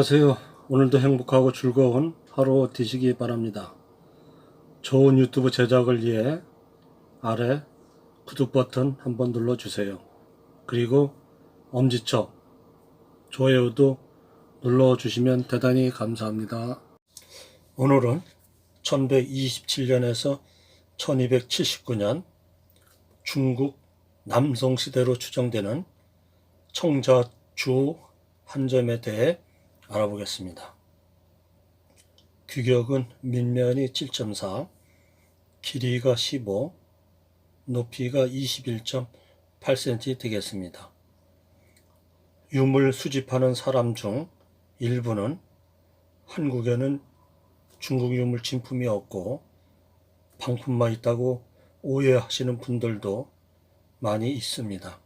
안녕하세요. 오늘도 행복하고 즐거운 하루 되시기 바랍니다. 좋은 유튜브 제작을 위해 아래 구독 버튼 한번 눌러주세요. 그리고 엄지척 좋아요도 눌러주시면 대단히 감사합니다. 오늘은 1127년에서 1279년 중국 남성시대로 추정되는 청자주 한 점에 대해 알아보겠습니다. 규격은 밑면이 7.4, 길이가 15, 높이가 21.8cm 되겠습니다. 유물 수집하는 사람 중 일부는 한국에는 중국 유물 진품이 없고 방품만 있다고 오해하시는 분들도 많이 있습니다.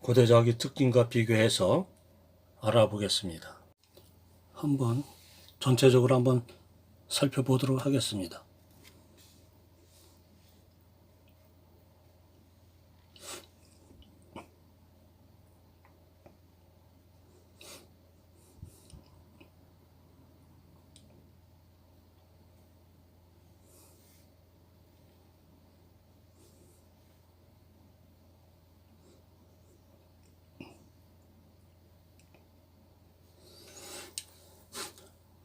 고대자기 특징과 비교해서 알아보겠습니다. 한번 전체적으로 한번 살펴보도록 하겠습니다.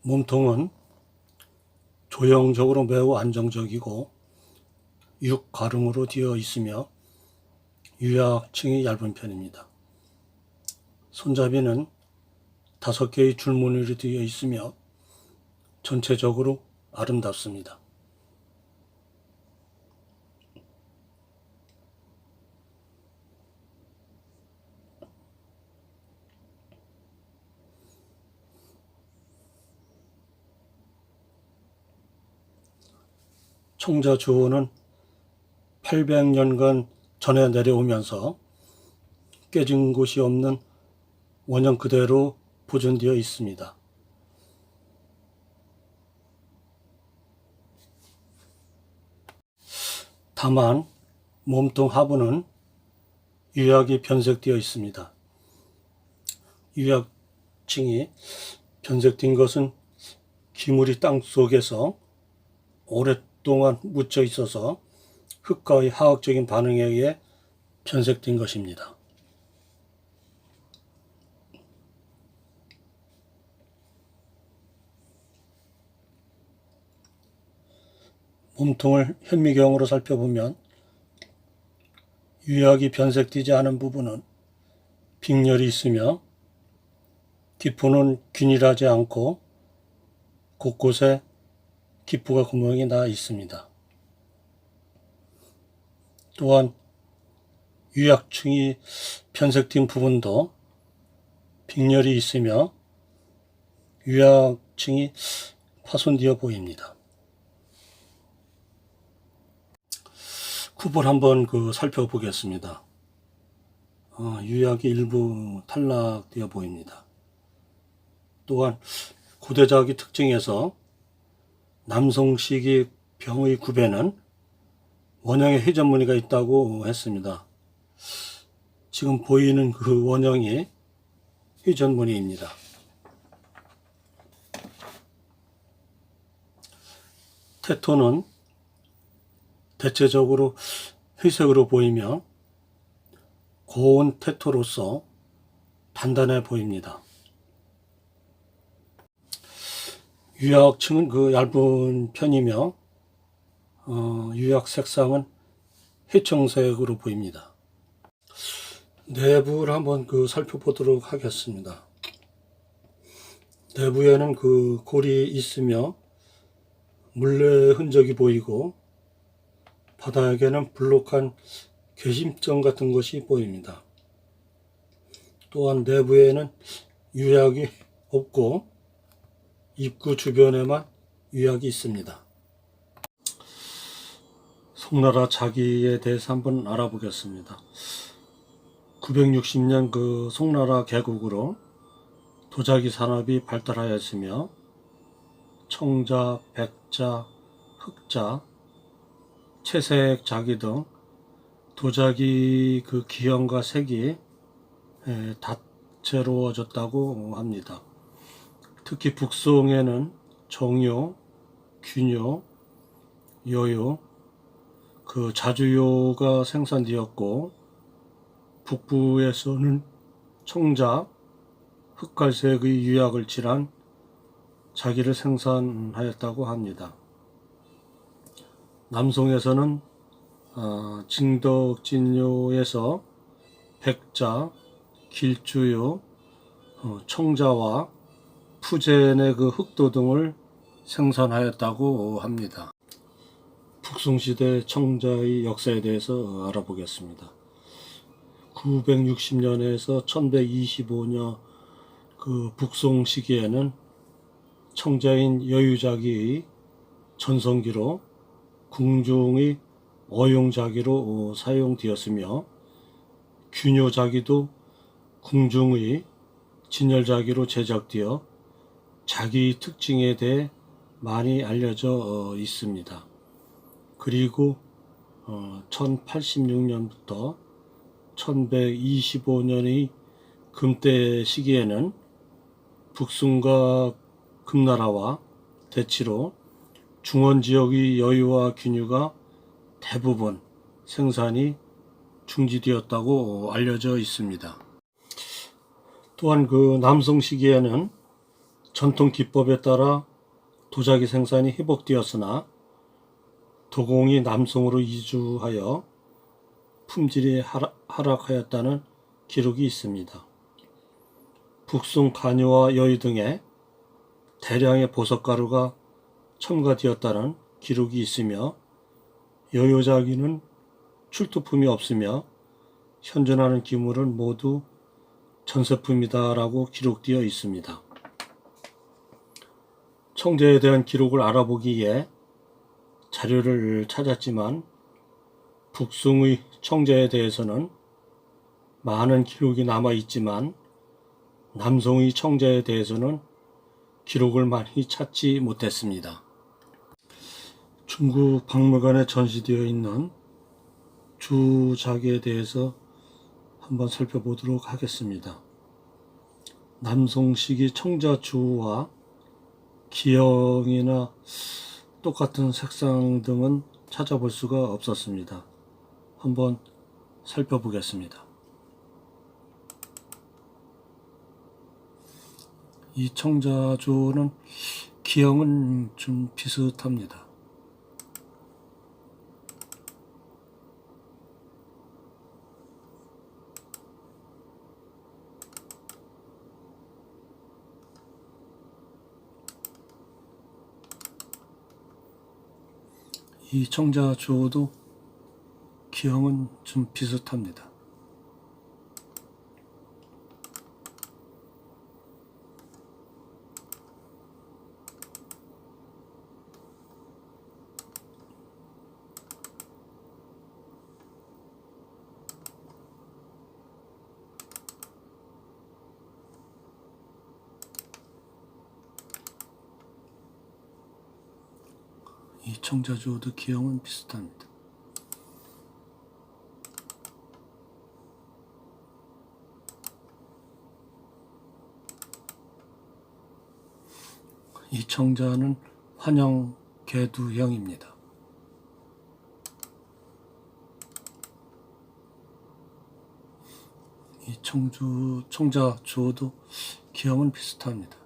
몸통은 조형적으로 매우 안정적이고 육가름으로 되어 있으며 유약층이 얇은 편입니다. 손잡이는 다섯 개의 줄무늬로 되어 있으며 전체적으로 아름답습니다. 청자 주호는 800년간 전해 내려오면서 깨진 곳이 없는 원형 그대로 보존되어 있습니다. 다만 몸통 하부는 유약이 변색되어 있습니다. 유약층이 변색된 것은 기물이 땅 속에서 오랫 동안 묻혀 있어서 흙과의 화학적인 반응에 의해 변색된 것입니다. 몸통을 현미경으로 살펴보면 유약이 변색되지 않은 부분은 빅렬이 있으며 기포는 균일하지 않고 곳곳에 기포가 구멍이 나 있습니다. 또한 유약층이 변색된 부분도 빅렬이 있으며 유약층이 파손되어 보입니다. 굽을 한번 그 살펴보겠습니다. 어, 유약이 일부 탈락되어 보입니다. 또한 고대자기 특징에서 남성식이 병의 구배는 원형의 회전 무늬가 있다고 했습니다. 지금 보이는 그 원형이 회전 무늬입니다. 테토는 대체적으로 회색으로 보이며 고온 테토로서 단단해 보입니다. 유약층은 그 얇은 편이며 어, 유약 색상은 회청색으로 보입니다. 내부를 한번 그 살펴보도록 하겠습니다. 내부에는 그 골이 있으며 물레 흔적이 보이고 바닥에는 블록한 개심점 같은 것이 보입니다. 또한 내부에는 유약이 없고 입구 주변에만 유약이 있습니다. 송나라 자기에 대해서 한번 알아보겠습니다. 960년 그 송나라 개국으로 도자기 산업이 발달하였으며 청자, 백자, 흑자, 채색 자기 등 도자기 그 기형과 색이 다채로워졌다고 합니다. 특히 북송에는 정요, 균요, 여요, 그 자주요가 생산되었고 북부에서는 청자, 흑갈색의 유약을 칠한 자기를 생산하였다고 합니다. 남송에서는 어, 징덕진요에서 백자, 길주요, 어, 청자와 푸젠의 그 흑도 등을 생산하였다고 합니다. 북송시대 청자의 역사에 대해서 알아보겠습니다. 960년에서 1125년 그 북송 시기에는 청자인 여유자기의 전성기로 궁중의 어용자기로 사용되었으며 균요자기도 궁중의 진열자기로 제작되어 자기 특징에 대해 많이 알려져 있습니다. 그리고 1086년부터 1125년의 금때 시기에는 북순과 금나라와 대치로 중원 지역의 여유와 균유가 대부분 생산이 중지되었다고 알려져 있습니다. 또한 그 남성 시기에는 전통 기법에 따라 도자기 생산이 회복되었으나 도공이 남성으로 이주하여 품질이 하락, 하락하였다는 기록이 있습니다. 북송 간요와 여유 등에 대량의 보석가루가 첨가되었다는 기록이 있으며 여요자기는 출토품이 없으며 현존하는 기물은 모두 전세품이다라고 기록되어 있습니다. 청제에 대한 기록을 알아보기에 자료를 찾았지만 북송의 청제에 대해서는 많은 기록이 남아 있지만 남송의 청제에 대해서는 기록을 많이 찾지 못했습니다. 중국 박물관에 전시되어 있는 주작에 대해서 한번 살펴보도록 하겠습니다. 남송 시기 청자 주와 기형이나 똑같은 색상 등은 찾아볼 수가 없었습니다. 한번 살펴보겠습니다. 이 청자조는 기형은 좀 비슷합니다. 이 청자조도 기형은 좀 비슷합니다. 이 청자조도 기형은 비슷합니다. 이 청자는 환영 개두형입니다. 이 청주 청자조도 기형은 비슷합니다.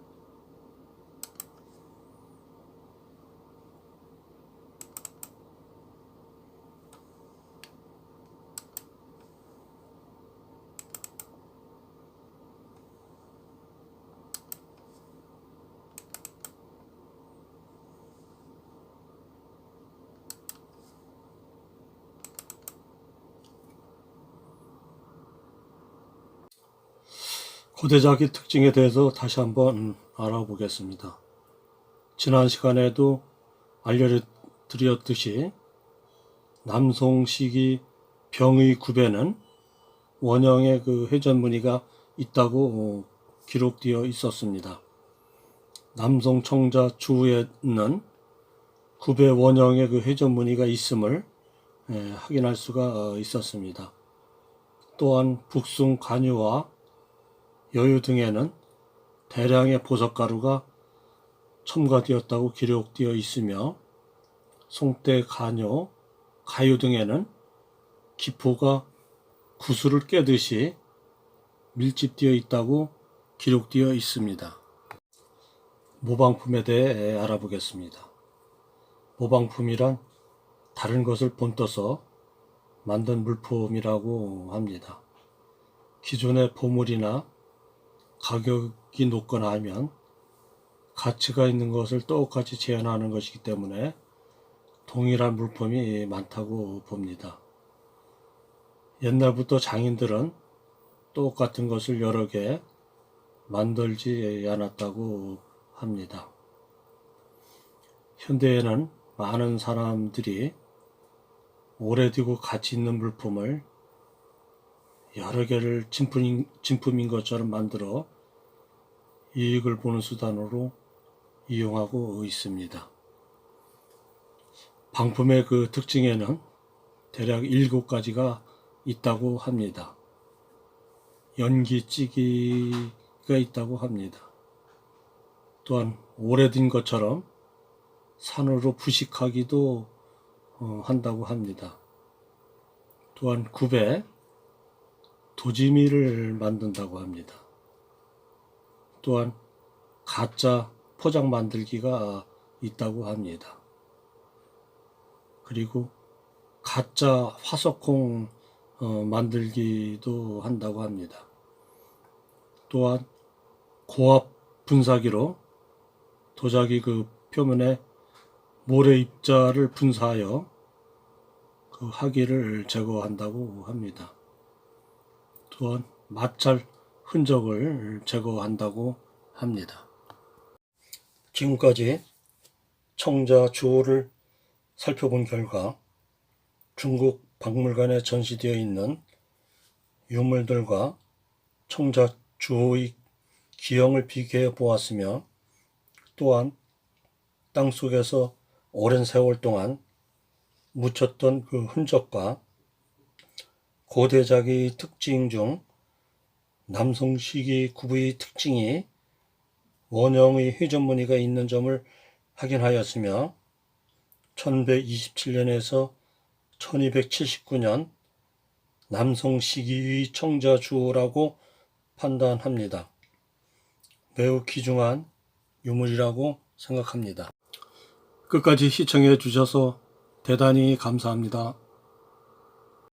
고대자기 특징에 대해서 다시 한번 알아보겠습니다. 지난 시간에도 알려드렸듯이 남송 시기 병의 구배는 원형의 그 회전 무늬가 있다고 기록되어 있었습니다. 남송 청자 주에는 구배 원형의 그 회전 무늬가 있음을 예, 확인할 수가 있었습니다. 또한 북송 간유와 여유 등에는 대량의 보석가루가 첨가되었다고 기록되어 있으며 송대, 간요, 가유 등에는 기포가 구슬을 깨듯이 밀집되어 있다고 기록되어 있습니다. 모방품에 대해 알아보겠습니다. 모방품이란 다른 것을 본떠서 만든 물품이라고 합니다. 기존의 보물이나 가격이 높거나 하면 가치가 있는 것을 똑같이 재현하는 것이기 때문에 동일한 물품이 많다고 봅니다. 옛날부터 장인들은 똑같은 것을 여러 개 만들지 않았다고 합니다. 현대에는 많은 사람들이 오래되고 가치 있는 물품을 여러 개를 진품인, 진품인 것처럼 만들어 이익을 보는 수단으로 이용하고 있습니다. 방품의 그 특징에는 대략 7가지가 있다고 합니다. 연기찌기가 있다고 합니다. 또한 오래된 것처럼 산으로 부식하기도 어, 한다고 합니다. 또한 굽에 도지미를 만든다고 합니다. 또한 가짜 포장 만들기가 있다고 합니다. 그리고 가짜 화석콩 어, 만들기도 한다고 합니다. 또한 고압 분사기로 도자기 그 표면에 모래 입자를 분사하여 그 화기를 제거한다고 합니다. 또한 마찰 흔적을 제거한다고 합니다. 지금까지 청자 주호를 살펴본 결과 중국 박물관에 전시되어 있는 유물들과 청자 주호의 기형을 비교해 보았으며 또한 땅 속에서 오랜 세월 동안 묻혔던 그 흔적과 고대작의 특징 중 남성 시기 구부의 특징이 원형의 회전 무늬가 있는 점을 확인하였으며 1127년에서 1279년 남성 시기의 청자 주호라고 판단합니다. 매우 귀중한 유물이라고 생각합니다. 끝까지 시청해 주셔서 대단히 감사합니다.